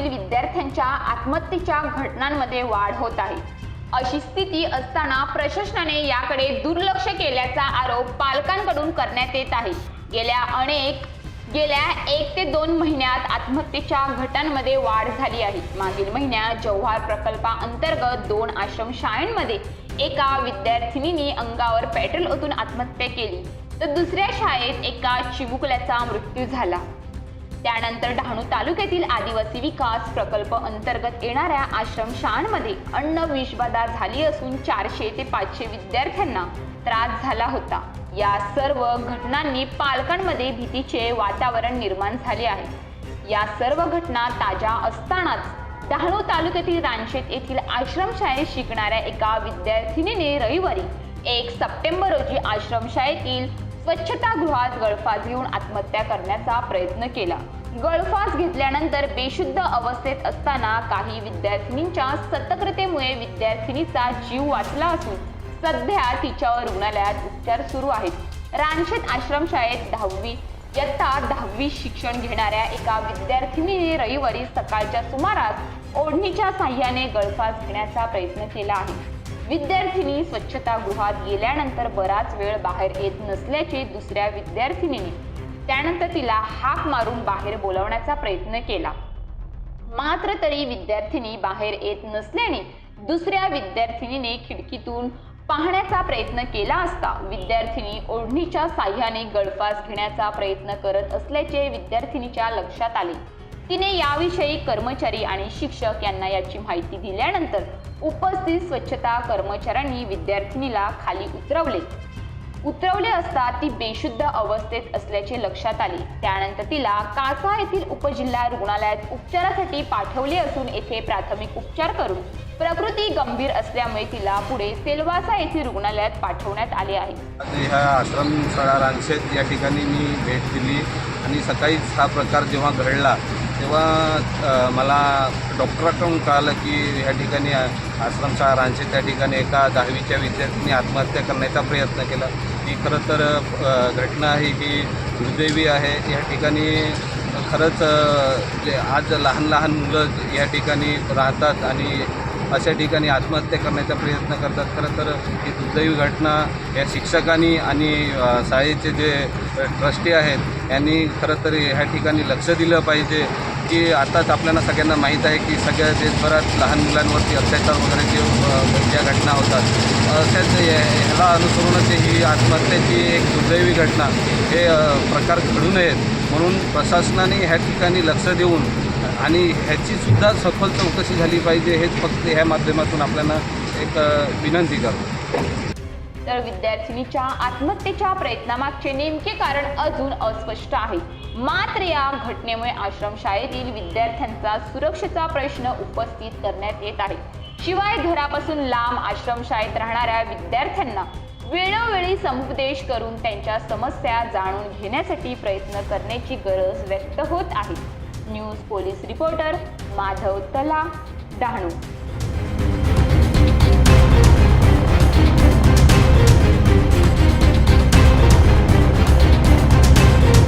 विद्यार्थ्यांच्या आत्महत्येच्या घटनांमध्ये वाढ होत आहे. अशी स्थिती असताना प्रशासनाने याकडे दुर्लक्ष केल्याचा आरोप पालकांकडून करण्यात येत आहे. गेल्या अनेक गेल्या एक ते दोन महिन्यात आत्महत्येच्या घटनांमध्ये वाढ झाली आहे. मागील महिन्यात जव्हार प्रकल्पाअंतर्गत दोन आश्रमशाळांमध्ये एका विद्यार्थिनीने अंगावर पेट्रोल ओतून आत्महत्या केली. तर दुसऱ्या शाळेत एका चिमुकल्याचा मृत्यू झाला. त्यानंतर डहाणू तालुक्यातील आदिवासी विकास प्रकल्प अंतर्गत येणाऱ्या आश्रमशाळांमध्ये अन्न विषबाधा झाली असून चारशे ते पाचशे विद्यार्थ्यांना त्रास झाला होता. या सर्व घटनांनी पालकांमध्ये भीतीचे वातावरण निर्माण झाले आहे. या सर्व घटना ताज्या असतानाच डहाणू तालुक्यातील रानशेत येथील आश्रमशाळेत शिकणाऱ्या एका विद्यार्थिनीने रविवारी एक सप्टेंबर रोजी आश्रमशाळेतील स्वच्छतागृहात गळफास घेऊन आत्महत्या करण्याचा प्रयत्न केला. गळफास घेतल्यानंतर बेशुद्ध अवस्थेत असताना काही विद्यार्थिनींच्या सतर्कतेमुळे विद्यार्थिनीचा जीव वाचला असून सध्या तिच्यावर रुग्णालयात उपचार सुरू आहेत. रानशेत आश्रमशाळेत दहावी इयत्ता दहावी शिक्षण घेणाऱ्या एका विद्यार्थिनीने रविवारी सकाळच्या सुमारास ओढणीच्या साह्याने गळफास घेण्याचा प्रयत्न केला आहे. विद्यार्थिनी स्वच्छतागृहात गेल्यानंतर बराच वेळ बाहेर येत नसल्याचे दुसऱ्या विद्यार्थिनीने त्यानंतर तिला हाक मारून बाहेर बोलवण्याचा प्रयत्न केला. मात्र तरी विद्यार्थिनी बाहेर येत नसल्याने दुसऱ्या विद्यार्थिनीने खिडकीतून पाहण्याचा प्रयत्न केला असता विद्यार्थिनी ओढणीच्या साह्याने गळफास घेण्याचा प्रयत्न करत असल्याचे विद्यार्थिनीच्या लक्षात आले. तिने याविषयी कर्मचारी आणि शिक्षक यांना याची माहिती दिल्यानंतर उपस्थित स्वच्छता कर्मचाऱ्यांनी विद्यार्थिनीला खाली उतरवले. उतरवले असता ती बेशुद्ध अवस्थेत असल्याचे लक्षात आले. त्यानंतर तिला कासा येथील उपजिल्हा रुग्णालयात उपचारासाठी पाठवले असून येथे प्राथमिक उपचार करून प्रकृती गंभीर असल्यामुळे तिला पुढे सेलवासा येथील रुग्णालयात पाठवण्यात आले आहे. ह्या आश्रमशाळा रानशेत या ठिकाणी मी भेट दिली आणि सकाळीच हा प्रकार जेव्हा घडला तेव्हा मला डॉक्टराकडून कळालं की ह्या ठिकाणी आश्रमशाळा रांची त्या ठिकाणी एका दहावीच्या विद्यार्थ्यांनी आत्महत्या करण्याचा प्रयत्न केला. ही खरं तर घटना आहे ही दुर्दैवी आहे. या ठिकाणी खरंच जे आज लहान लहान मुलं या ठिकाणी राहतात आणि अशा ठिकाणी आत्महत्या करण्याचा प्रयत्न करतात. खरं तर ही दुर्दैवी घटना या शिक्षकांनी आणि शाळेचे जे ट्रस्टी आहेत यांनी खरं तर ह्या ठिकाणी लक्ष दिलं पाहिजे. की आताच आपल्याला सगळ्यांना माहीत आहे की सगळ्या देशभरात लहान मुलांवरती अत्याचार वगैरे जे ज्या घटना होतात. त्याच ह्याला अनुसरूनच ही आत्महत्येची एक दुर्दैवी घटना हे प्रकार घडू नयेत. म्हणून प्रशासनाने ह्या ठिकाणी लक्ष देऊन आणि ह्याचीसुद्धा सफल सखोल चौकशी झाली पाहिजे हेच फक्त ह्या माध्यमातून आपल्याला एक विनंती करतो. तर विद्यार्थिनीच्या आत्महत्येच्या प्रयत्नामागचे नेमके कारण अजून अस्पष्ट आहे. मात्र या घटनेमुळे आश्रमशाळेतील विद्यार्थ्यांचा सुरक्षेचा प्रश्न उपस्थित करण्यात येत आहे. शिवाय घरापासून लांब आश्रमशाळेत राहणाऱ्या विद्यार्थ्यांना वेळोवेळी समुपदेश करून त्यांच्या समस्या जाणून घेण्यासाठी प्रयत्न करण्याची गरज व्यक्त होत आहे. न्यूज पोलीस रिपोर्टर माधव तला डहाणू